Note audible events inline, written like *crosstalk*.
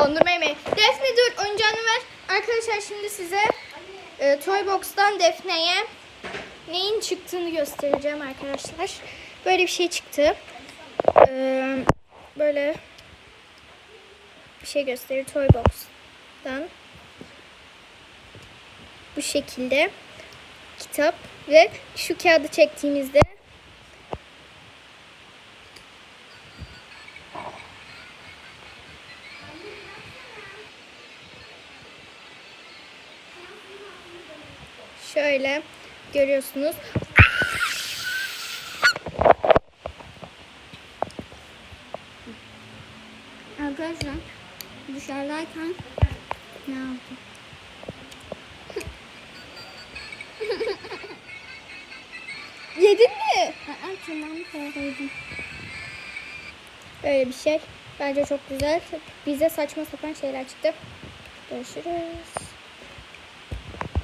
dondurma yemeği. Defne dur oyuncağını ver. Arkadaşlar şimdi size e, Toybox'tan Defne'ye neyin çıktığını göstereceğim arkadaşlar. Böyle bir şey çıktı. Ee, böyle bir şey gösterir Toybox'tan. Bu şekilde kitap ve şu kağıdı çektiğimizde şöyle görüyorsunuz. Arkadaşlar dışarıdayken ne yaptım? *laughs* Yedin mi? Aa, tırnağımı koydum. Böyle bir şey. Bence çok güzel. Bize saçma sapan şeyler çıktı. Görüşürüz.